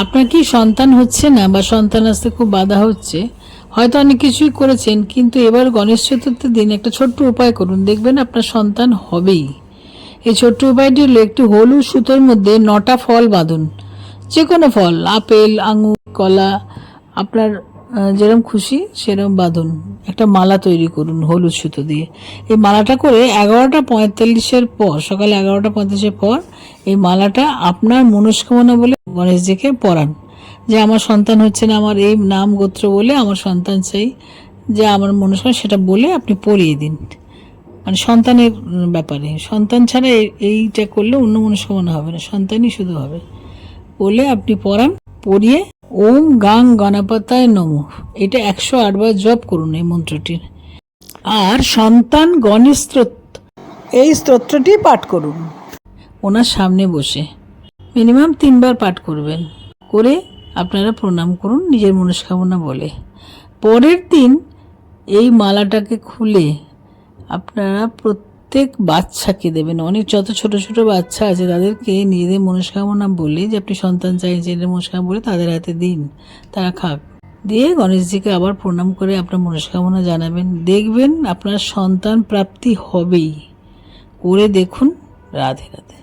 আপনার কি সন্তান হচ্ছে না বা সন্তান আসতে খুব বাধা হচ্ছে? হয়তো অনেক কিছুই করেছেন, কিন্তু এবার গণেশ চতুর্থীর দিন একটা ছোট্ট উপায় করুন। দেখবেন আপনার সন্তান হবেই। এই ছোট্ট উপায়টি হলো একটু হলুদ সুতোর মধ্যে নটা ফল বাঁধুন। যে কোনো ফল, আপেল, আঙুর, কলা, আপনার যেরকম খুশি সেরকম বাঁধুন। একটা মালা তৈরি করুন হলুদ সুতো দিয়ে। এই মালাটা করে এগারোটা পঁয়তাল্লিশের পর, সকালে এগারোটা পঁয়তাল্লিশের পর এই মালাটা আপনার মনস্কামনা বলে গণেশজিকে পড়ান। যে আমার সন্তান হচ্ছে না আমার এই নাম গোত্র বলে আমার সন্তান চাই যে আমার মনস্কামনা সেটা বলে আপনি পড়িয়ে দিন। মানে সন্তানের ব্যাপারে। সন্তান ছাড়া এইটা করলে অন্য মনস্কামনা হবে না। সন্তানই শুধু হবে। বলে আপনি পড়ান, পড়িয়ে ওম গাং গণপতায় নম। এটা একশো আটবার জপ করুন এই মন্ত্রটির। আর সন্তান গণেশ স্তোত্র, এই স্তোত্রটি পাঠ করুন। ওনার সামনে বসে। মিনিমাম তিনবার পাঠ করবেন। করে আপনারা প্রণাম করুন, নিজের মনস্কামনা বলে। পরের দিন এই মালাটাকে খুলে আপনারা প্রত্যেক বাচ্চাকে দেবেন। অনেক যত ছোট ছোট বাচ্চা আছে, তাদেরকে নিজেদের মনস্কামনা বলে, যে আপনি সন্তান চাই যে মনস্কামনা বলে তাদের হাতে দিন তারা খাক। দিয়ে গণেশজিকে আবার প্রণাম করে আপনার মনস্কামনা জানাবেন। দেখবেন আপনার সন্তান প্রাপ্তি হবেই। করে দেখুন, রাধে রাধে।